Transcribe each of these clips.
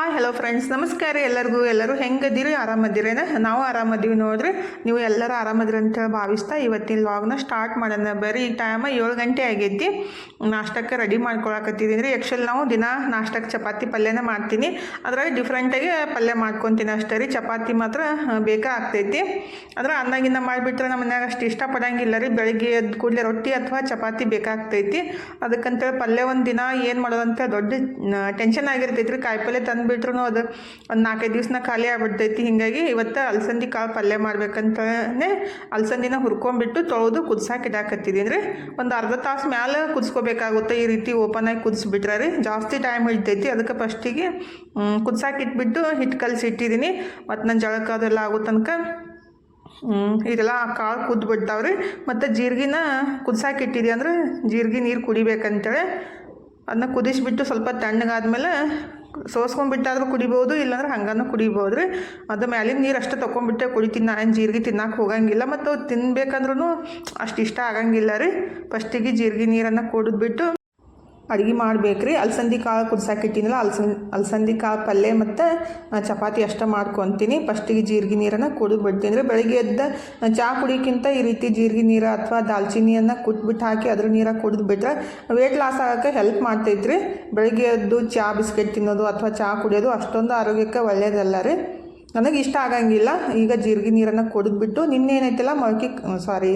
Hi hello friends ನಮಸ್ಕಾರ ಎಲ್ಲರಿಗೂ. ಎಲ್ಲರೂ ಹೆಂಗದಿರಿ? ಆರಾಮದಿರೇನ? ನಾವು ಆರಾಮದೀವಿ ನೋಡ್ರಿ. ನೀವು ಎಲ್ಲರೂ ಆರಾಮದಿರಿ ಅಂತ ಭಾವಿಸ್ತಾ ಇವತ್ತಿನ ಲಾಗ್ನ ಸ್ಟಾರ್ಟ್ ಮಾಡೋಣ. ಬರೀ ಈ ಟೈಮ ಏಳು ಗಂಟೆ ಆಗೈತಿ. ನಾಷ್ಟಕ್ಕೆ ರೆಡಿ ಮಾಡ್ಕೊಳಕತ್ತಿದ್ದೀನಿ ರೀ ಆ್ಯಕ್ಚುಲಿ ನಾವು ದಿನ ನಾಷ್ಟಕ್ಕೆ ಚಪಾತಿ ಪಲ್ಯನ ಮಾಡ್ತೀನಿ. ಅದ್ರಾಗ ಡಿಫ್ರೆಂಟಾಗಿ ಪಲ್ಯ ಮಾಡ್ಕೊತೀನಿ ಅಷ್ಟೇ ರೀ. ಚಪಾತಿ ಮಾತ್ರ ಬೇಕಾ ಆಗ್ತೈತಿ. ಅದ್ರ ಅನ್ನಗಿನ್ನ ಮಾಡಿಬಿಟ್ರೆ ನಮ್ಮ ಮನ್ಯಾಗ ಅಷ್ಟು ಇಷ್ಟಪಡಂಗಿಲ್ಲ ರೀ. ಬೆಳಗ್ಗೆ ಎದ್ದು ಕೂಡಲೇ ರೊಟ್ಟಿ ಅಥವಾ ಚಪಾತಿ ಬೇಕಾಗ್ತೈತಿ. ಅದಕ್ಕಂತೇಳಿ ಪಲ್ಯ ಒಂದು ದಿನ ಏನು ಮಾಡೋದಂತ ದೊಡ್ಡ ಟೆನ್ಷನ್ ಆಗಿರ್ತೈತಿ ರೀ ಕಾಯಿಪಲ್ಯ ತಂದುಬಿಟ್ರು ಅದು ಒಂದು ನಾಲ್ಕೈದು ದಿವ್ಸನ ಖಾಲಿ ಆಗ್ಬಿಡ್ತೈತಿ. ಹಿಂಗಾಗಿ ಇವತ್ತು ಅಲಸಂದಿ ಕಾಳು ಪಲ್ಯ ಮಾಡ್ಬೇಕಂತಾನೆ ಅಲಸಂದಿನ ಹುರ್ಕೊಂಡ್ಬಿಟ್ಟು ತೊಳೆದು ಕುದ್ಸಾಕೆ ಇಡಾಕತ್ತಿದ್ದೀನಿ ರೀ ಒಂದು ಅರ್ಧ ತಾಸು ಮ್ಯಾಲೆ ಕುದಿಸ್ಕೋಬೇಕಾಗುತ್ತೆ ಈ ರೀತಿ ಓಪನ್ ಆಗಿ ಕುದಿಸ್ಬಿಟ್ರೆ ರೀ. ಜಾಸ್ತಿ ಟೈಮ್ ಹಿಡಿತೈತಿ. ಅದಕ್ಕೆ ಫಸ್ಟಿಗೆ ಕುದ್ಸಾಕಿಟ್ಬಿಟ್ಟು ಹಿಟ್ಟು ಕಲಸಿ ಇಟ್ಟಿದ್ದೀನಿ ಮತ್ತು ನನ್ನ ಜಳಕ ಅದೆಲ್ಲ ಆಗೋ ತನಕ ಇದೆಲ್ಲ ಇದೆಲ್ಲ ಕಾಳು ಕುದ್ದು ಬಿಡ್ತಾವ್ರಿ ಮತ್ತು ಜೀರಿಗೆನ ಕುದ್ಸಾಕೆ ಅಂದರೆ ಅಂದ್ರೆ ಜೀರಿಗೆ ನೀರು ಕುಡಿಬೇಕಂತೇಳಿ. ಅದನ್ನ ಕುದಿಸ್ಬಿಟ್ಟು ಸ್ವಲ್ಪ ತಣ್ಣಗಾದ್ಮೇಲೆ ಸೋಸ್ಕೊಂಡ್ಬಿಟ್ಟಾದ್ರೂ ಕುಡಿಬೋದು, ಇಲ್ಲಾಂದ್ರೆ ಹಂಗಾನು ಕುಡಿಬೋದು ರೀ. ಅದು ಮ್ಯಾಲಿನ ನೀರು ಅಷ್ಟೇ ತೊಗೊಂಡ್ಬಿಟ್ಟೆ ಕುಡಿತೀನಿ ನಾನು ಜೀರಿಗೆ ತಿನ್ನಕ್ಕೆ ಹೋಗಂಗಿಲ್ಲ. ಮತ್ತು ತಿನ್ಬೇಕಂದ್ರೂ ಅಷ್ಟು ಇಷ್ಟ ಆಗಂಗಿಲ್ಲ ರೀ. ಫಸ್ಟಿಗೆ ಜೀರಿಗೆ ನೀರನ್ನು ಕುಡಿದ್ಬಿಟ್ಟು ಅಡುಗೆ ಮಾಡ್ಬೇಕ್ರಿ. ಅಲಸಂದಿ ಕಾಳು ಕುದಿಸಾಕಿಟ್ಟಿನಲ್ಲ ಅಲ್ಸನ್ ಅಲಸಂದಿ ಕಾಳು ಪಲ್ಯ ಮತ್ತು ಚಪಾತಿ ಅಷ್ಟೇ ಮಾಡ್ಕೊತೀನಿ. ಫಸ್ಟಿಗೆ ಜೀರಿಗೆ ನೀರನ್ನು ಕುಡಿದು ಬಿಡ್ತೀನಿ. ರೀ ಬೆಳಗ್ಗೆ ಎದ್ದ ಚಹಾ ಕುಡಿಯೋಕ್ಕಿಂತ ಈ ರೀತಿ ಜೀರಿಗೆ ನೀರು ಅಥವಾ ದಾಲ್ಚಿನ್ನಿಯನ್ನು ಕುಟ್ಬಿಟ್ಟು ಹಾಕಿ ಅದ್ರ ನೀರ ಕುಡಿದು ಬಿಟ್ರೆ ವೇಟ್ ಲಾಸ್ ಆಗೋಕ್ಕೆ ಹೆಲ್ಪ್ ಮಾಡ್ತೈತ್ರಿ. ಬೆಳಗ್ಗೆ ಎದ್ದು ಚಹಾ ಬಿಸ್ಕೆಟ್ ತಿನ್ನೋದು ಅಥವಾ ಚಹಾ ಕುಡಿಯೋದು ಅಷ್ಟೊಂದು ಆರೋಗ್ಯಕ್ಕೆ ಒಳ್ಳೆಯದಲ್ಲ ರೀ. ನನಗೆ ಇಷ್ಟ ಆಗಂಗಿಲ್ಲ. ಈಗ ಜೀರಿಗೆ ನೀರನ್ನು ಕುಡಿದ್ಬಿಟ್ಟು ನಿನ್ನೆ ಏನೈತಿಲ್ಲ ಮೊಳಕೆ ಸಾರಿ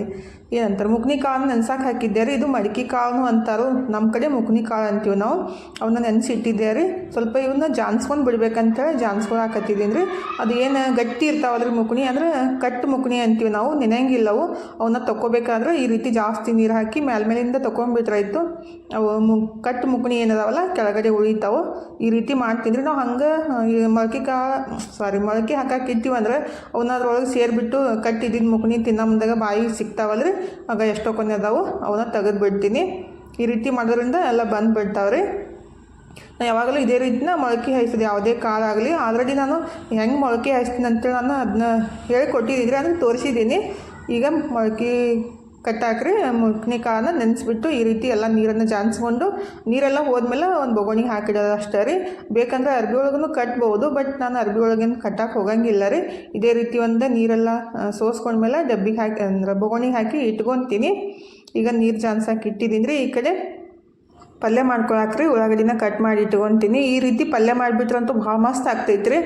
ಏನಂತಾರೆ ಮುಕ್ನಿ ಕಾಳನ್ನ ನೆನ್ಸಕ್ಕೆ ಹಾಕಿದ್ದೆ ರೀ, ಇದು ಮಡಿಕೆ ಕಾಳು ಅಂತಾರೋ. ನಮ್ಮ ಕಡೆ ಮುಕ್ನಿ ಕಾಳು ಅಂತೀವಿ ನಾವು. ಅವನ್ನ ನೆನೆಸಿ ಇಟ್ಟಿದ್ದೆ ರೀ. ಸ್ವಲ್ಪ ಇವನ್ನ ಜಾನ್ಸ್ಕೊಂಡು ಬಿಡ್ಬೇಕಂತೇಳಿ ಜಾನ್ಸ್ಕೊಂಡು ಹಾಕತ್ತಿದ್ದೀನಿ ರೀ. ಅದು ಏನು ಗಟ್ಟಿ ಇರ್ತಾವಲ್ರಿ ಮುಕ್ನಿ ಅಂದ್ರೆ ಕಟ್ಟು ಮುಕ್ನಿ ಅಂತೀವಿ ನಾವು, ನೆನೆಯಂಗಿಲ್ಲ ಅವು. ಅವನ್ನ ತೊಗೋಬೇಕಾದ್ರೆ ಈ ರೀತಿ ಜಾಸ್ತಿ ನೀರು ಹಾಕಿ ಮೇಲ್ಮೇಲಿಂದ ತೊಗೊಂಡ್ಬಿಟ್ರಾಯ್ತು ಅವು ಮು ಕಟ್ಟು ಮುಕ್ನಿ ಏನದಾವಲ್ಲ, ಕೆಳಗಡೆ ಉಳಿತಾವು. ಈ ರೀತಿ ಮಾಡ್ತೀನಿ ರೀ. ನಾವು ಹಂಗೆ ಮೊಳಕೆ ಕಾಳು ಸಾರಿ ಮೊಳಕೆ ಹಾಕಕ್ಕೆ ಇಟ್ಟಿವಿ ಅಂದ್ರೆ ಅವನ್ನ ಅದ್ರೊಳಗೆ ಸೇರಿಬಿಟ್ಟು ಕಟ್ಟಿದ್ದಿದ್ದು ಮುಕ್ನಿ ತಿನ್ನೋ ಮುಂದಾಗ ಬಾಯಿ ಸಿಗ್ತಾವಲ್ಲ ರೀ ಆಗ ಎಷ್ಟೋ ಕೊನೆ ಅದಾವು, ಅವನ್ನ ತೆಗೆದು ಬಿಡ್ತೀನಿ ಈ ರೀತಿ ಮಾಡೋದ್ರಿಂದ ಎಲ್ಲ ಬಂದು ಬಿಡ್ತಾವ್ರಿ ನಾನು ಯಾವಾಗಲೂ ಇದೇ ರೀತಿನ ಮೊಳಕೆ ಹಾಯಿಸಿದೆ, ಯಾವುದೇ ಕಾಳಾಗಲಿ ಆಲ್ರೆಡಿ ನಾನು ಹೆಂಗೆ ಮೊಳಕೆ ಹಾಯಿಸ್ತೀನಿ ಅಂತೇಳಿ ನಾನು ಅದನ್ನ ಹೇಳಿಕೊಟ್ಟಿದ್ದೀನಿ ಅದನ್ನು ತೋರಿಸಿದ್ದೀನಿ. ಈಗ ಮೊಳಕೆ ಕಟ್ಟಾಕ್ರಿ ಕಾಳನ್ನ ನೆನೆಸ್ಬಿಟ್ಟು ಈ ರೀತಿ ಎಲ್ಲ ನೀರನ್ನು ಜಾನ್ಸ್ಕೊಂಡು, ನೀರೆಲ್ಲ ಹೋದ್ಮೇಲೆ ಒಂದು ಬೊಗೋಣಿಗೆ ಹಾಕಿಡೋದು ಅಷ್ಟೇ ರೀ. ಬೇಕಂದ್ರೆ ಅರ್ಬಿ ಒಳಗೂ ಕಟ್ಬೋದು, ಬಟ್ ನಾನು ಅರ್ಬಿ ಒಳಗೇನು ಕಟ್ಟಕ್ಕೆ ಹೋಗಂಗಿಲ್ಲ ರೀ. ಇದೇ ರೀತಿ ಒಂದು ನೀರೆಲ್ಲ ಸೋಸ್ಕೊಂಡ್ಮೇಲೆ ಡಬ್ಬಿಗೆ ಹಾಕಿ, ಅಂದ್ರೆ ಬೊಗೋಣಿಗೆ ಹಾಕಿ ಇಟ್ಕೊತೀನಿ. ಈಗ ನೀರು ಜಾನ್ಸಾಕಿ ಇಟ್ಟಿದ್ದೀನಿ ರೀ ಈ ಕಡೆ. ಪಲ್ಯ ಮಾಡ್ಕೊಳಕ್ರಿ, ಉಳ್ಳಾಗಡ್ಡಿನ ಕಟ್ ಮಾಡಿ ಇಟ್ಕೊತೀನಿ. ಈ ರೀತಿ ಪಲ್ಯ ಮಾಡಿಬಿಟ್ರಂತೂ ಭಾಳ ಮಸ್ತ್ ಆಗ್ತೈತೆ ರೀ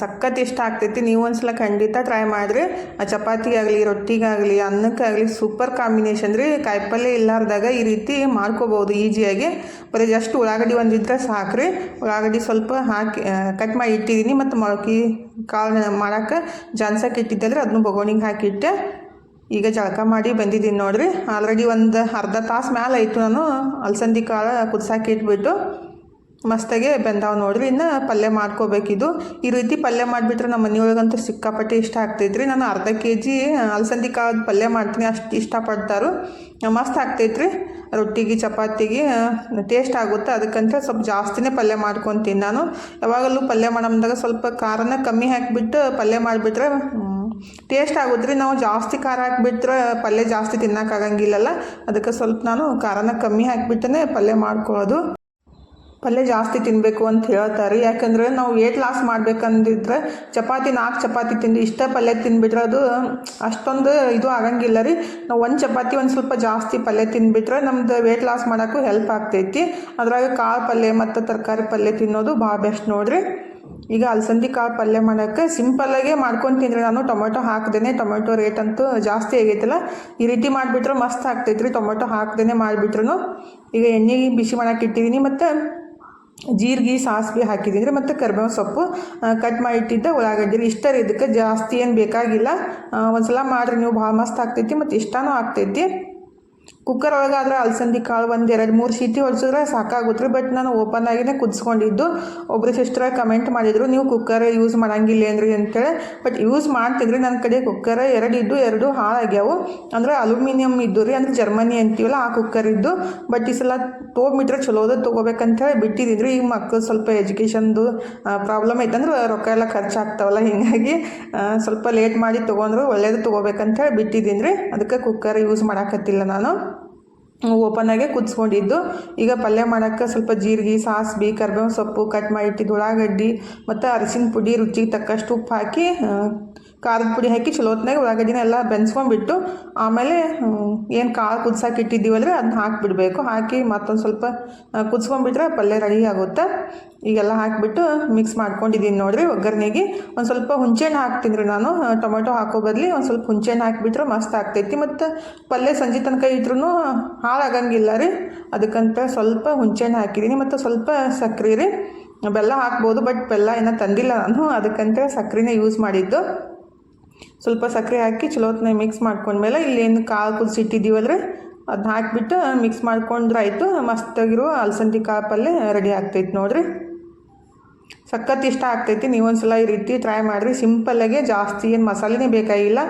ಸಖತ್ ಇಷ್ಟ ಆಗ್ತೈತಿ. ನೀವು ಒಂದ್ಸಲ ಖಂಡಿತ ಟ್ರೈ ಮಾಡಿರಿ. ಚಪಾತಿಗಾಗಲಿ, ರೊಟ್ಟಿಗಾಗಲಿ, ಅನ್ನಕ್ಕಾಗಲಿ ಸೂಪರ್ ಕಾಂಬಿನೇಷನ್ ರೀ. ಕಾಯಿಪಲ್ಯ ಇಲ್ಲಾರ್ದಾಗ ಈ ರೀತಿ ಮಾಡ್ಕೋಬೋದು ಈಜಿಯಾಗಿ. ಬರೀ ಜಸ್ಟ್ ಉಳ್ಳಾಗಡ್ಡಿ ಒಂದಿದ್ರೆ ಸಾಕ್ರಿ. ಉಳ್ಳಾಗಡ್ಡಿ ಸ್ವಲ್ಪ ಹಾಕಿ ಕಟ್ ಮಾಡಿ ಇಟ್ಟಿದ್ದೀನಿ ಮತ್ತು ಮೊಳಕೆ ಕಾಳು ಮಾಡೋಕ್ಕೆ ಜಾನ್ಸಕ್ಕೆ ಇಟ್ಟಿದ್ದೆ ಅದನ್ನು ಬೊಗೋಣಿಗೆ ಹಾಕಿಟ್ಟೆ. ಈಗ ಜಳಕ ಮಾಡಿ ಬಂದಿದ್ದೀನಿ ನೋಡಿರಿ. ಆಲ್ರೆಡಿ ಒಂದು ಅರ್ಧ ತಾಸು ಮ್ಯಾಲೆ ಆಯಿತು ನಾನು. ಅಲಸಂದಿ ಕಾಳು ಕುದ್ಸಾಕಿ ಇಟ್ಬಿಟ್ಟು ಮಸ್ತಾಗೆ ಬೆಂದಾವ್ ನೋಡ್ರಿ. ಇನ್ನು ಪಲ್ಯ ಮಾಡ್ಕೋಬೇಕಿದು. ಈ ರೀತಿ ಪಲ್ಯ ಮಾಡಿಬಿಟ್ರೆ ನಮ್ಮ ಮನೆಯೊಳಗಂತೂ ಸಿಕ್ಕಾಪಟ್ಟೆ ಇಷ್ಟ ಆಗ್ತೈತ್ರಿ. ನಾನು ಅರ್ಧ ಕೆ ಜಿ ಅಲಸಂದಿ ಕಾಳು ಪಲ್ಯ ಮಾಡ್ತೀನಿ. ಅಷ್ಟು ಇಷ್ಟಪಡ್ತಾರು. ಮಸ್ತ್ ಆಗ್ತೈತ್ರಿ. ರೊಟ್ಟಿಗೆ, ಚಪಾತಿಗೆ ಟೇಸ್ಟ್ ಆಗುತ್ತೆ. ಅದಕ್ಕಂತ ಸ್ವಲ್ಪ ಜಾಸ್ತಿನೇ ಪಲ್ಯ ಮಾಡ್ಕೊತೀನಿ ನಾನು. ಯಾವಾಗಲೂ ಪಲ್ಯ ಮಾಡಮ್ದಾಗ ಸ್ವಲ್ಪ ಖಾರನ ಕಮ್ಮಿ ಹಾಕಿಬಿಟ್ಟು ಪಲ್ಯ ಮಾಡಿಬಿಟ್ರೆ ಟೇಸ್ಟ್ ಆಗುತ್ತೆ ರೀ ನಾವು ಜಾಸ್ತಿ ಖಾರ ಹಾಕಿಬಿಟ್ರೆ ಪಲ್ಯ ಜಾಸ್ತಿ ತಿನ್ನೋಕ್ಕಾಗಂಗಿಲ್ಲಲ್ಲ ಅದಕ್ಕೆ ಸ್ವಲ್ಪ ನಾನು ಖಾರನ ಕಮ್ಮಿ ಹಾಕಿಬಿಟ್ಟೇ ಪಲ್ಯ ಮಾಡ್ಕೊಳ್ಳೋದು. ಪಲ್ಯ ಜಾಸ್ತಿ ತಿನ್ನಬೇಕು ಅಂತ ಹೇಳ್ತಾರೆ. ಯಾಕಂದ್ರೆ ನಾವು ವೇಟ್ ಲಾಸ್ ಮಾಡ್ಬೇಕಂದಿದ್ರೆ ಚಪಾತಿ, ನಾಲ್ಕು ಚಪಾತಿ ತಿಂದು ಇಷ್ಟ ಪಲ್ಯ ತಿನ್ಬಿಟ್ರೆ ಅದು ಅಷ್ಟೊಂದು ಇದು ಆಗಂಗಿಲ್ಲ ರೀ. ನಾವು ಒಂದು ಚಪಾತಿ ಒಂದು ಸ್ವಲ್ಪ ಜಾಸ್ತಿ ಪಲ್ಯ ತಿನ್ಬಿಟ್ರೆ ನಮ್ದು ವೇಟ್ ಲಾಸ್ ಮಾಡೋಕ್ಕೂ ಹೆಲ್ಪ್ ಆಗ್ತೈತಿ. ಅದ್ರಾಗ ಕಾಳು ಪಲ್ಯ ಮತ್ತು ತರಕಾರಿ ಪಲ್ಯ ತಿನ್ನೋದು ಭಾಳ ಬೆಸ್ಟ್ ನೋಡ್ರಿ. ಈಗ ಅಲಸಂದಿ ಕಾಳು ಪಲ್ಯ ಮಾಡೋಕ್ಕೆ ಸಿಂಪಲ್ಲಾಗೆ ಮಾಡ್ಕೊಂಡು ತಿಂದರೆ ನಾನು ಟೊಮೆಟೊ ಹಾಕ್ದೇನೆ, ಟೊಮೆಟೊ ರೇಟ್ ಅಂತೂ ಜಾಸ್ತಿ ಆಗೈತಲ್ಲ, ಈ ರೀತಿ ಮಾಡಿಬಿಟ್ರೆ ಮಸ್ತ್ ಆಗ್ತೈತ್ರಿ. ಟೊಮೆಟೊ ಹಾಕ್ದೇ ಮಾಡಿಬಿಟ್ರು ಈಗ ಎಣ್ಣೆ ಬಿಸಿ ಮಾಡೋಕೆ ಇಟ್ಟಿದ್ದೀನಿ ಮತ್ತು ಜೀರಿಗೆ, ಸಾಸಿವೆ ಹಾಕಿದ್ದೀನಿ ರೀ. ಮತ್ತು ಕರಿಬೇವು ಸೊಪ್ಪು ಕಟ್ ಮಾಡಿ ಇಟ್ಟಿದ್ದ ಉಳ್ಳಾಗಡ್ಡಿ ರೀ. ಇದಕ್ಕೆ. ಜಾಸ್ತಿ ಏನು ಬೇಕಾಗಿಲ್ಲ. ಒಂದು ಸಲ ಮಾಡಿರಿ, ನೀವು ಭಾಳ ಮಸ್ತ್ ಆಗ್ತೈತಿ, ಮತ್ತು ಇಷ್ಟನೂ ಆಗ್ತೈತಿ. ಕುಕ್ಕರ್ ಒಳಗಾದ್ರೆ ಅಲಸಂದಿ ಕಾಳು ಒಂದು ಎರಡು ಮೂರು ಸೀಟಿ ಹೊಡ್ಸಿದ್ರೆ ಸಾಕಾಗುತ್ತೆ ಬಟ್ ನಾನು ಓಪನ್ ಆಗಿನೇ ಕುದಿಸ್ಕೊಂಡಿದ್ದು. ಒಬ್ಬರು ಸಿಸ್ಟರ್ ಕಮೆಂಟ್ ಮಾಡಿದರು, ನೀವು ಕುಕ್ಕರ್ ಯೂಸ್ ಮಾಡಂಗಿಲ್ಲ ಏನ್ರಿ? ಅಂತೇಳಿ. ಬಟ್ ಯೂಸ್ ಮಾಡ್ತಿದ್ರಿ. ನನ್ನ ಕಡೆ ಕುಕ್ಕರ್ ಎರಡು ಎರಡು ಹಾಳಾಗ್ಯಾವು. ಅಂದ್ರೆ ಅಲ್ಯೂಮಿನಿಯಂ ಇದ್ದು ರೀ. ಅಂದ್ರೆ ಜರ್ಮನಿ ಅಂತೀವಲ್ಲ, ಆ ಕುಕ್ಕರ್ ಇದ್ದು. ಬಟ್ ಈ ಸಲ ತೋಗ್ಬಿಟ್ರೆ ಚಲೋದ ತೊಗೋಬೇಕಂತೇಳಿ ಬಿಟ್ಟಿದ್ದೀನಿ ರೀ. ಈಗ ಮಕ್ಕಳು ಸ್ವಲ್ಪ ಎಜುಕೇಷನ್ದು ಪ್ರಾಬ್ಲಮ್ ಐತಂದ್ರೆ ರೊಕ್ಕ ಎಲ್ಲ ಖರ್ಚಾಗ್ತಾವಲ್ಲ. ಹೀಗಾಗಿ ಸ್ವಲ್ಪ ಲೇಟ್ ಮಾಡಿ ತೊಗೊಂಡ್ರು ಒಳ್ಳೇದು ತೊಗೋಬೇಕಂತೇಳಿ ಬಿಟ್ಟಿದ್ದೀನಿ ರೀ. ಅದಕ್ಕೆ ಕುಕ್ಕರ್ ಯೂಸ್ ಮಾಡಾಕತ್ತಿಲ್ಲ ನಾನು. ಓಪನಾಗೆ ಕುದಿಸ್ಕೊಂಡಿದ್ದು ಈಗ ಪಲ್ಯ ಮಾಡೋಕ್ಕೆ ಸ್ವಲ್ಪ ಜೀರಿಗೆ ಸಾಸ್ಬಿ ಕರ್ಬೇವಿನ ಸೊಪ್ಪು ಕಟ್ ಮಾಡಿ ಇಟ್ಟಿದ್ದು ಉಳ್ಳಾಗಡ್ಡಿ ಮತ್ತು ಅರಿಶಿನ ಪುಡಿ ರುಚಿಗೆ ತಕ್ಕಷ್ಟು ಉಪ್ಪು ಹಾಕಿ ಖಾರದ ಪುಡಿ ಹಾಕಿ ಚಲೋ ಹೊತ್ನಾಗ ಉಳ್ಳಾಗಡ್ಡಿನ ಎಲ್ಲ ಬೆನ್ಸ್ಕೊಂಡ್ಬಿಟ್ಟು ಆಮೇಲೆ ಏನು ಕಾಳು ಕುದ್ಸಕ್ಕೆ ಇಟ್ಟಿದ್ದೀವಲ್ರಿ ಅದನ್ನ ಹಾಕಿಬಿಡಬೇಕು. ಹಾಕಿ ಮತ್ತೊಂದು ಸ್ವಲ್ಪ ಕುದಿಸ್ಕೊಂಡ್ಬಿಟ್ರೆ ಪಲ್ಯ ರೆಡಿ ಆಗುತ್ತೆ. ಈಗೆಲ್ಲ ಹಾಕಿಬಿಟ್ಟು ಮಿಕ್ಸ್ ಮಾಡ್ಕೊಂಡಿದ್ದೀನಿ ನೋಡಿರಿ ಒಗ್ಗರಣೆಗೆ. ಒಂದು ಸ್ವಲ್ಪ ಹುಂಚೆಹಣ್ಣು ಹಾಕ್ತೀನಿ ರೀ ನಾನು. ಟೊಮೆಟೊ ಹಾಕೋ ಬದಲಿ ಒಂದು ಸ್ವಲ್ಪ ಹುಂಚೆಹಣ್ಣು ಹಾಕಿಬಿಟ್ರೆ ಮಸ್ತ್ ಆಗ್ತೈತಿ. ಮತ್ತು ಪಲ್ಯ ಸಂಜೆ ತನಕ ಇದ್ರೂ ಹಾಳಾಗಂಗಿಲ್ಲ ರೀ. ಅದಕ್ಕಂತ ಸ್ವಲ್ಪ ಹುಂಚೆಹಣ್ಣು ಹಾಕಿದ್ದೀನಿ ಮತ್ತು ಸ್ವಲ್ಪ ಸಕ್ಕರೆ ರೀ. ಬೆಲ್ಲ ಹಾಕ್ಬೋದು, ಬಟ್ ಬೆಲ್ಲ ಏನೋ ತಂದಿಲ್ಲ ನಾನು. ಅದಕ್ಕಂತ ಸಕ್ಕರೆನೇ ಯೂಸ್ ಮಾಡಿದ್ದು. ಸ್ವಲ್ಪ ಸಕ್ಕರೆ ಹಾಕಿ ಚಲೋತ್ನಾಗ ಮಿಕ್ಸ್ ಮಾಡ್ಕೊಂಡ್ಮೇಲೆ ಇಲ್ಲೇನು ಕಾಳು ಕುದಿಸಿಟ್ಟಿದ್ದೀವಲ್ರಿ ಅದನ್ನ ಹಾಕಿಬಿಟ್ಟು ಮಿಕ್ಸ್ ಮಾಡ್ಕೊಂಡ್ರೆ ಆಯಿತು. ಮಸ್ತಾಗಿರೋ ಅಲಸಂದಿ ಕಾಳು ಪಲ್ಯ ರೆಡಿ ಆಗ್ತೈತೆ ನೋಡಿರಿ. ಸಖತ್ ಇಷ್ಟ ಆಗ್ತೈತಿ. ನೀವೊಂದ್ಸಲ ಈ ರೀತಿ ಟ್ರೈ ಮಾಡಿರಿ. ಸಿಂಪಲ್ಲಾಗೆ ಜಾಸ್ತಿ ಏನು ಮಸಾಲೆನೇ ಬೇಕಾಗಿಲ್ಲ.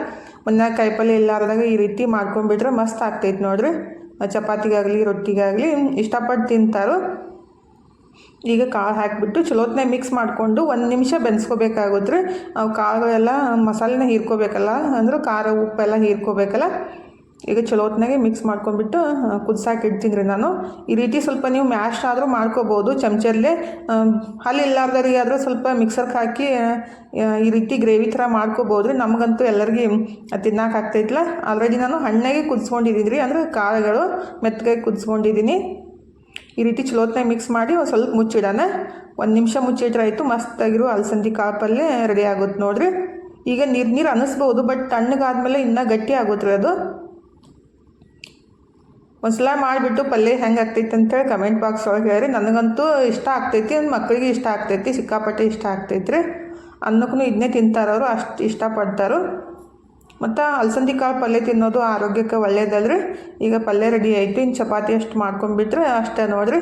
ಮನ್ಯಾಗ ಕಾಯಿಪಲ್ಲೆ ಇಲ್ಲಾರ್ದಾಗ ಈ ರೀತಿ ಮಾಡ್ಕೊಂಡ್ಬಿಟ್ರೆ ಮಸ್ತ್ ಆಗ್ತೈತಿ ನೋಡಿರಿ. ಚಪಾತಿಗಾಗಲಿ, ರೊಟ್ಟಿಗಾಗಲಿ ಇಷ್ಟಪಟ್ಟು ತಿಂತಾರೋ ಈಗ ಕಾಳು ಹಾಕಿಬಿಟ್ಟು ಚಲೋತ್ನಾಗ ಮಿಕ್ಸ್ ಮಾಡಿಕೊಂಡು ಒಂದು ನಿಮಿಷ ಬೆನ್ಸ್ಕೋಬೇಕಾಗುತ್ತೆ ಅವು ಕಾಳುಗಳೆಲ್ಲ ಮಸಾಲೆನ ಹೀರ್ಕೋಬೇಕಲ್ಲ, ಅಂದ್ರೆ ಖಾರ ಉಪ್ಪೆಲ್ಲ ಹೀರ್ಕೋಬೇಕಲ್ಲ. ಈಗ ಚಲೋತ್ನಾಗೆ ಮಿಕ್ಸ್ ಮಾಡ್ಕೊಂಡ್ಬಿಟ್ಟು ಕುದ್ಸಾಕೆ ಇಡ್ತೀನಿ ರೀ ನಾನು. ಈ ರೀತಿ ಸ್ವಲ್ಪ ನೀವು ಮ್ಯಾಶ್ ಆದರೂ ಮಾಡ್ಕೋಬೋದು ಚಮಚಲ್ಲೇ ಹಲ್ಲಿ ಇಲ್ಲಾರ್ದವ್ರಿಗೆ ಆದರೂ ಸ್ವಲ್ಪ ಮಿಕ್ಸರ್ಗೆ ಹಾಕಿ ಈ ರೀತಿ ಗ್ರೇವಿ ಥರ ಮಾಡ್ಕೋಬೋದು ರೀ. ನಮಗಂತೂ ಎಲ್ಲರಿಗೆ ತಿನ್ನಕ್ಕೆ ಆಗ್ತೈತಿಲ್ಲ ಆಲ್ರೆಡಿ ನಾನು ಹಣ್ಣಾಗೆ ಕುದಿಸ್ಕೊಂಡಿದ್ದೀನಿ ರೀ, ಅಂದರೆ ಕಾಳುಗಳು ಮೆತ್ತಗೆ ಕುದಿಸ್ಕೊಂಡಿದ್ದೀನಿ ಈ ರೀತಿ ಚಲೋತ್ನಾಗ ಮಿಕ್ಸ್ ಮಾಡಿ ಒಂದು ಸ್ವಲ್ಪ ಮುಚ್ಚಿಡೋಣ. ಒಂದು ನಿಮಿಷ ಮುಚ್ಚಿಟ್ರಾಯಿತು ಮಸ್ತಾಗಿರೋ ಅಲಸಂದಿ ಕಾಳು ಪಲ್ಯ ರೆಡಿ ಆಗುತ್ತೆ ನೋಡಿರಿ. ಈಗ ನೀರು ನೀರು ಅನಿಸ್ಬೋದು ಬಟ್ ತಣ್ಣಗಾದ್ಮೇಲೆ ಇನ್ನೂ ಗಟ್ಟಿ ಆಗುತ್ತೆ ಅದು. ಒಂದ್ಸಲ ಮಾಡಿಬಿಟ್ಟು ಪಲ್ಯ ಹೆಂಗೆ ಆಗ್ತೈತೆ ಅಂತೇಳಿ ಕಮೆಂಟ್ ಬಾಕ್ಸ್ ಒಳಗೆ ಹೇಳಿರಿ. ನನಗಂತೂ ಇಷ್ಟ ಆಗ್ತೈತಿ ನನ್ನ ಮಕ್ಕಳಿಗೆ ಇಷ್ಟ ಆಗ್ತೈತಿ, ಸಿಕ್ಕಾಪಟ್ಟೆ ಇಷ್ಟ ಆಗ್ತೈತೆ ರೀ. ಅನ್ನಕ್ಕೂ ಇದನ್ನೇ ತಿಂತಾರವರು, ಅಷ್ಟು ಇಷ್ಟಪಡ್ತಾರೋ. ಮತ್ತು ಅಲಸಂದಿ ಕಾಳು ಪಲ್ಯ ತಿನ್ನೋದು ಆರೋಗ್ಯಕ್ಕೆ ಒಳ್ಳೇದಲ್ರಿ. ಈಗ ಪಲ್ಯ ರೆಡಿ ಆಯಿತು ಇನ್ನು ಚಪಾತಿ ಅಷ್ಟು ಮಾಡ್ಕೊಂಡ್ಬಿಟ್ರೆ ಅಷ್ಟೇ ನೋಡಿರಿ.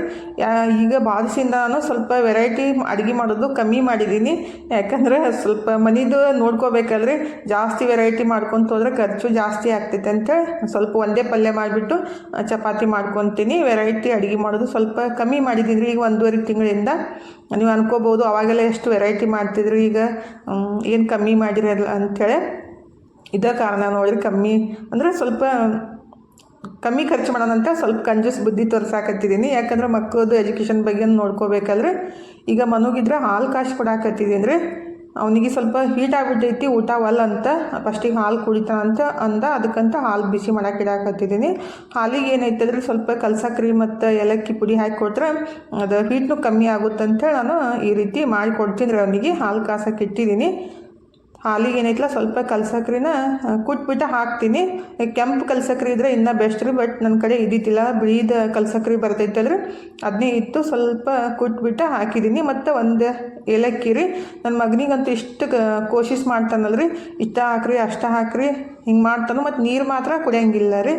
ಈಗ ಬಾದಿಸಿಂದ ನಾನು ಸ್ವಲ್ಪ ವೆರೈಟಿ ಅಡುಗೆ ಮಾಡೋದು ಕಮ್ಮಿ ಮಾಡಿದ್ದೀನಿ ಯಾಕಂದ್ರೆ ಸ್ವಲ್ಪ ಮನಿದು ನೋಡ್ಕೋಬೇಕಲ್ರಿ. ಜಾಸ್ತಿ ವೆರೈಟಿ ಮಾಡ್ಕೊತ ಹೋದ್ರೆ ಖರ್ಚು ಜಾಸ್ತಿ ಆಗ್ತೈತೆ ಅಂತೇಳಿ ಸ್ವಲ್ಪ ಒಂದೇ ಪಲ್ಯ ಮಾಡಿಬಿಟ್ಟು ಚಪಾತಿ ಮಾಡ್ಕೊತೀನಿ. ವೆರೈಟಿ ಅಡುಗೆ ಮಾಡೋದು ಸ್ವಲ್ಪ ಕಮ್ಮಿ ಮಾಡಿದ್ದೀನಿ ಈಗ ಒಂದೂವರೆ ತಿಂಗಳಿಂದ. ನೀವು ಅನ್ಕೋಬೋದು ಅವಾಗೆಲ್ಲ ಎಷ್ಟು ವೆರೈಟಿ ಮಾಡ್ತಿದ್ರಿ ಈಗ ಏನು ಕಮ್ಮಿ ಮಾಡಿರಲ್ಲ ಅಂಥೇಳಿ ಇದೇ ಕಾರಣ ನೋಡಿದ್ರೆ ಕಮ್ಮಿ, ಅಂದರೆ ಸ್ವಲ್ಪ ಕಮ್ಮಿ ಖರ್ಚು ಮಾಡೋಣ ಅಂತ ಸ್ವಲ್ಪ ಕಂಜೂಸ್ ಬುದ್ಧಿ ತೋರ್ಸಾಕತ್ತಿದ್ದೀನಿ ಯಾಕಂದ್ರೆ ಮಕ್ಕಳದು ಎಜುಕೇಷನ್ ಬಗ್ಗೆ ನೋಡ್ಕೋಬೇಕಾದ್ರೆ, ಈಗ ಮನುಗಿದ್ರೆ ಹಾಲು ಕಾಸು ಕೊಡಾಕತ್ತಿದೆ ಅಂದರೆ ಅವನಿಗೆ ಸ್ವಲ್ಪ ಹೀಟ್ ಆಗಿಬಿಟ್ಟೈತಿ, ಊಟ ಒಲ್ಲ ಅಂತ, ಫಸ್ಟಿಗೆ ಹಾಲು ಕುಡಿತಾನಂತ ಅಂದ, ಅದಕ್ಕಂತ ಹಾಲು ಬಿಸಿ ಮಾಡಕ್ಕೆ ಇಡಾಕತ್ತಿದ್ದೀನಿ ಹಾಲಿಗೆ ಏನೈತಂದ್ರೆ ಸ್ವಲ್ಪ ಕ್ರೀಮ್ ಮತ್ತು ಏಲಕ್ಕಿ ಪುಡಿ ಹಾಕಿ ಕೊಟ್ರೆ ಅದು ಹೀಟ್ನು ಕಮ್ಮಿ ಆಗುತ್ತೆ ಅಂತೇಳಿ ನಾನು ಈ ರೀತಿ ಮಾಡಿ ಕೊಡ್ತೀನಿ ಅವನಿಗೆ, ಹಾಲು ಕಾಸಕ್ಕೆ ಇಟ್ಟಿದ್ದೀನಿ ಹಾಲಿಗೆ ಏನೈತಲ್ಲ ಸ್ವಲ್ಪ ಕಲ್ಸಕ್ರಿನ ಕುಟ್ಬಿಟ್ಟು ಹಾಕ್ತೀನಿ. ಕೆಂಪು ಕಲ್ಸಕ್ರಿ ಇದ್ರೆ ಇನ್ನೂ ಬೆಸ್ಟ್ ರೀ ಬಟ್ ನನ್ನ ಕಡೆ ಇದ್ದಿದ್ದಿಲ್ಲ ಬಿಳಿದ ಕಲ್ಸಕ್ರಿ ಬರ್ತೈತಲ್ರಿ ಅದನ್ನೇ ಇತ್ತು, ಸ್ವಲ್ಪ ಕುಟ್ಬಿಟ್ಟು ಹಾಕಿದ್ದೀನಿ ಮತ್ತು ಒಂದು ಏಲಕ್ಕಿ ರೀ ನನ್ನ ಮಗನಿಗಂತೂ ಇಷ್ಟು ಕೋಶಿಸ್ ಮಾಡ್ತಾನಲ್ರಿ. ಇಷ್ಟ ಹಾಕ್ರಿ, ಅಷ್ಟ ಹಾಕ್ರಿ, ಹಿಂಗೆ ಮಾಡ್ತಾನು, ಮತ್ತು ನೀರು ಮಾತ್ರ ಕುಡಿಯಂಗಿಲ್ಲ ರೀ.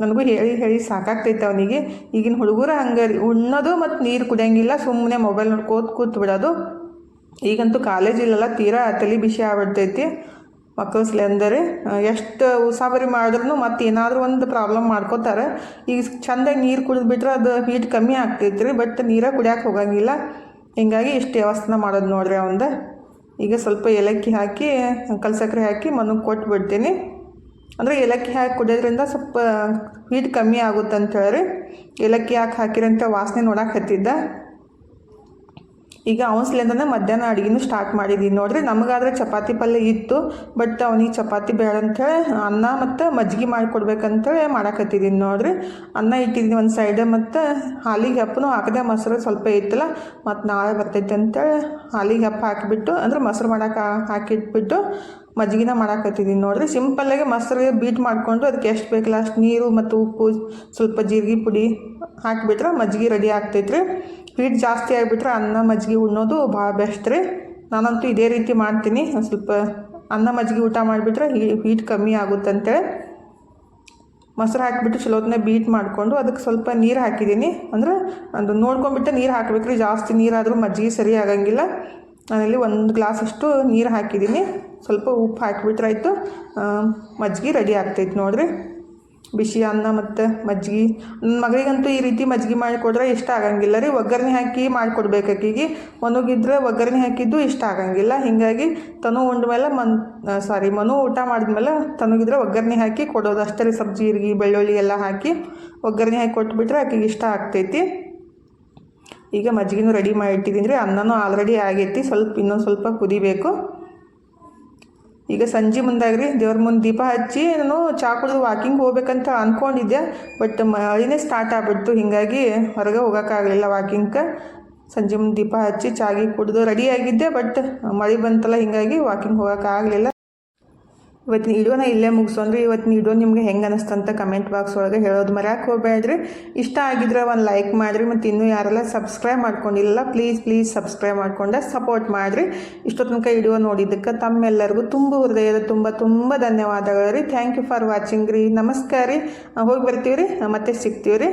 ನನಗೂ ಹೇಳಿ ಹೇಳಿ ಸಾಕಾಗ್ತೈತೆ ಅವನಿಗೆ. ಈಗಿನ ಹುಡುಗರು ಹಂಗೆ ರೀ, ಉಣ್ಣೋದು ಮತ್ತು ನೀರು ಕುಡಿಯಂಗಿಲ್ಲ ಸುಮ್ಮನೆ ಮೊಬೈಲ್ ನೋಡ್ಕೋತ ಕೂತ್ ಬಿಡೋದು ಈಗಂತೂ ಕಾಲೇಜಿಲೆಲ್ಲ ತೀರಾ ತಲೆ ಬಿಸಿ ಆಗ್ಬಿಡ್ತೈತಿ. ಮಕ್ಕಳು ಸ್ಲೆಂದರೆ ಎಷ್ಟು ಉಸಾಬರಿ ಮಾಡಿದ್ರು ಮತ್ತೆ ಏನಾದರೂ ಒಂದು ಪ್ರಾಬ್ಲಮ್ ಮಾಡ್ಕೋತಾರೆ. ಈಗ ಚಂದಾಗಿ ನೀರು ಕುಡಿದ್ಬಿಟ್ರೆ ಅದು ಹೀಟ್ ಕಮ್ಮಿ ಆಗ್ತೈತೆ ರೀ ಬಟ್ ನೀರ ಕುಡಿಯೋಕೆ ಹೋಗಂಗಿಲ್ಲ. ಹಿಂಗಾಗಿ ಇಷ್ಟು ವ್ಯವಸ್ಥೆ ಮಾಡೋದು ನೋಡ್ರಿ ಅವಂದ. ಈಗ ಸ್ವಲ್ಪ ಏಲಕ್ಕಿ ಹಾಕಿ, ಕಲ್ಸಕ್ರೆ ಹಾಕಿ ಮನಗೆ ಕೊಟ್ಟು ಬಿಡ್ತೀನಿ ಅಂದರೆ ಏಲಕ್ಕಿ ಹಾಕಿ ಕುಡಿಯೋದ್ರಿಂದ ಸ್ವಲ್ಪ ಹೀಟ್ ಕಮ್ಮಿ ಆಗುತ್ತೆ ಅಂತ ಹೇಳಿ ಏಲಕ್ಕಿ ಹಾಕಿ ಹಾಕಿರಂತ ವಾಸನೆ ನೋಡಕ್ಕೆ ಹತ್ತಿದ್ದ. ಈಗ ಅವನ್ಸ್ಲಿಂದನೇ ಮಧ್ಯಾಹ್ನ ಅಡುಗೆನೂ ಸ್ಟಾರ್ಟ್ ಮಾಡಿದ್ದೀನಿ ನೋಡ್ರಿ ನಮಗಾದರೆ ಚಪಾತಿ ಪಲ್ಯ ಇತ್ತು ಬಟ್ ಅವನಿಗೆ ಚಪಾತಿ ಬೇಡ ಅಂಥೇಳಿ ಅನ್ನ ಮತ್ತು ಮಜ್ಜಿಗೆ ಮಾಡಿಕೊಡ್ಬೇಕಂತೇಳಿ ಮಾಡಾಕತ್ತಿದ್ದೀನಿ ನೋಡಿರಿ, ಅನ್ನ ಇಟ್ಟಿದ್ದೀನಿ ಒಂದು ಸೈಡ್ ಮತ್ತು ಹಾಲಿಗೆ ಹಪ್ಪನು ಹಾಕಿದೆ ಮೊಸರು ಸ್ವಲ್ಪ ಇತ್ತಲ್ಲ ಮತ್ತು ನಾಳೆ ಬರ್ತೈತೆ ಅಂತೇಳಿ ಹಾಲಿಗೆ ಹಪ್ಪ ಹಾಕಿಬಿಟ್ಟು, ಅಂದ್ರೆ ಮೊಸರು ಮಾಡೋಕೆ ಹಾಕಿಟ್ಬಿಟ್ಟು ಮಜ್ಜಿಗೆನ ಮಾಡಾಕತ್ತಿದ್ದೀನಿ ನೋಡಿರಿ. ಸಿಂಪಲ್ಲಾಗಿ ಮೊಸರಿಗೆ ಬೀಟ್ ಮಾಡಿಕೊಂಡು ಅದಕ್ಕೆ ಎಷ್ಟು ಬೇಕಲ್ಲ ಅಷ್ಟು ನೀರು ಮತ್ತು ಉಪ್ಪು, ಸ್ವಲ್ಪ ಜೀರಿಗೆ ಪುಡಿ ಹಾಕಿಬಿಟ್ರೆ ಮಜ್ಜಿಗೆ ರೆಡಿ ಆಗ್ತೈತ್ರಿ. ಹೀಟ್ ಜಾಸ್ತಿ ಆಗಿಬಿಟ್ರೆ ಅನ್ನ, ಮಜ್ಜಿಗೆ ಉಣ್ಣೋದು ಭಾಳ ಬೆಸ್ಟ್ ರೀ. ನಾನಂತೂ ಇದೇ ರೀತಿ ಮಾಡ್ತೀನಿ. ಸ್ವಲ್ಪ ಅನ್ನ, ಮಜ್ಜಿಗೆ ಊಟ ಮಾಡಿಬಿಟ್ರೆ ಹೀಟ್ ಕಮ್ಮಿ ಆಗುತ್ತಂತೇಳಿ. ಮೊಸರು ಹಾಕಿಬಿಟ್ಟು ಚಲೋತ್ನೇ ಬೀಟ್ ಮಾಡಿಕೊಂಡು ಅದಕ್ಕೆ ಸ್ವಲ್ಪ ನೀರು ಹಾಕಿದ್ದೀನಿ ಅಂದ್ರೆ ಅದು ನೋಡ್ಕೊಂಬಿಟ್ಟು ನೀರು ಹಾಕಬೇಕ್ರಿ. ಜಾಸ್ತಿ ನೀರಾದರೂ ಮಜ್ಜಿಗೆ ಸರಿ ಆಗೋಂಗಿಲ್ಲ. ನಾನಲ್ಲಿ ಒಂದು ಗ್ಲಾಸಷ್ಟು ನೀರು ಹಾಕಿದ್ದೀನಿ ಸ್ವಲ್ಪ ಉಪ್ಪು ಹಾಕಿಬಿಟ್ರೆ ಆಯಿತು. ಮಜ್ಜಿಗೆ ರೆಡಿ ಆಗ್ತೈತೆ ನೋಡ್ರಿ. ಬಿಸಿ ಅನ್ನ ಮತ್ತು ಮಜ್ಜಿಗೆ. ನನ್ನ ಮಗಳಿಗಂತೂ ಈ ರೀತಿ ಮಜ್ಜಿಗೆ ಮಾಡಿಕೊಟ್ರೆ ಇಷ್ಟ ಆಗಂಗಿಲ್ಲ ರೀ. ಒಗ್ಗರಣೆ ಹಾಕಿ ಮಾಡಿಕೊಡ್ಬೇಕು ಆಕಿಗೆ ಒಣಗಿದ್ರೆ ಒಗ್ಗರಣೆ ಹಾಕಿದ್ದು ಇಷ್ಟ ಆಗಂಗಿಲ್ಲ. ಹೀಗಾಗಿ ತನು ಉಂಡ ಮೇಲೆ ಮನ್ ಸಾರಿ ಮನು ಊಟ ಮಾಡಿದ್ಮೇಲೆ ತನಗಿದ್ರೆ ಒಗ್ಗರಣೆ ಹಾಕಿ ಕೊಡೋದು. ಅಷ್ಟೇ ರೀ ಸಬ್ಜಿ, ಇರ್ಗಿ, ಬೆಳ್ಳುಳ್ಳಿ ಎಲ್ಲ ಹಾಕಿ ಒಗ್ಗರಣೆ ಹಾಕಿ ಕೊಟ್ಬಿಟ್ರೆ ಆಕಿಗೆ ಇಷ್ಟ ಆಗ್ತೈತಿ. ಈಗ ಮಜ್ಜಿಗೆನೂ ರೆಡಿ ಮಾಡಿ ಇಟ್ಟಿದ್ದೀನಿ ರೀ. ಅನ್ನನೂ ಆಲ್ರೆಡಿ ಆಗೈತಿ. ಸ್ವಲ್ಪ, ಇನ್ನೊಂದು ಸ್ವಲ್ಪ ಕುದಿಬೇಕು. ಈಗ ಸಂಜೆ ಮುಂದಾಗ್ರಿ, ದೇವ್ರ ಮುಂದೆ ದೀಪ ಹಚ್ಚಿ ನಾನು ಚಾ ಕುಡಿದು ವಾಕಿಂಗ್ ಹೋಗ್ಬೇಕಂತ ಅಂದ್ಕೊಂಡಿದ್ದೆ ಬಟ್ ಮಳೆನೇ ಸ್ಟಾರ್ಟ್ ಆಗ್ಬಿಡ್ತು. ಹೀಗಾಗಿ ಹೊರಗೆ ಹೋಗೋಕ್ಕಾಗಲಿಲ್ಲ ವಾಕಿಂಗ್ಗೆ ಸಂಜೆ ಮುಂದೆ ದೀಪ ಹಚ್ಚಿ, ಚಾಗಿ ಕುಡಿದು ರೆಡಿ ಆಗಿದ್ದೆ ಬಟ್ ಮಳೆ ಬಂತಲ್ಲ, ಹೀಗಾಗಿ ವಾಕಿಂಗ್ ಹೋಗೋಕ್ಕಾಗಲಿಲ್ಲ. ಇವತ್ತಿನ ವಿಡಿಯೋನ ಇಲ್ಲೇ ಮುಗಿಸೋನ್ರಿ ಇವತ್ತು ವಿಡಿಯೋ ನಿಮ್ಗೆ ಹೆಂಗೆ ಅನ್ನಿಸ್ತಂತ ಕಮೆಂಟ್ ಬಾಕ್ಸ್ ಒಳಗೆ ಹೇಳೋದು ಮರ್ಯಾಕೆ ಹೋಗಬೇಡ್ರಿ. ಇಷ್ಟ ಆಗಿದ್ರೆ ಒಂದು ಲೈಕ್ ಮಾಡಿರಿ ಮತ್ತು ಇನ್ನೂ ಯಾರೆಲ್ಲ ಸಬ್ಸ್ಕ್ರೈಬ್ ಮಾಡ್ಕೊಂಡಿಲ್ಲ ಪ್ಲೀಸ್ ಪ್ಲೀಸ್ ಸಬ್ಸ್ಕ್ರೈಬ್ ಮಾಡ್ಕೊಂಡೆ ಸಪೋರ್ಟ್ ಮಾಡಿರಿ. ಇಷ್ಟೋ ತನಕ ವಿಡಿಯೋ ನೋಡಿದ್ದಕ್ಕೆ ತಮ್ಮೆಲ್ಲರಿಗೂ ತುಂಬ ಹೃದಯದ ತುಂಬ ತುಂಬ ಧನ್ಯವಾದಗಳು ರೀ. ಥ್ಯಾಂಕ್ ಯು ಫಾರ್ ವಾಚಿಂಗ್ ರೀ. ನಮಸ್ಕಾರ ರೀ. ಹೋಗಿ ಬರ್ತೀವಿ ರೀ ಮತ್ತೆ ಸಿಗ್ತೀವಿ ರೀ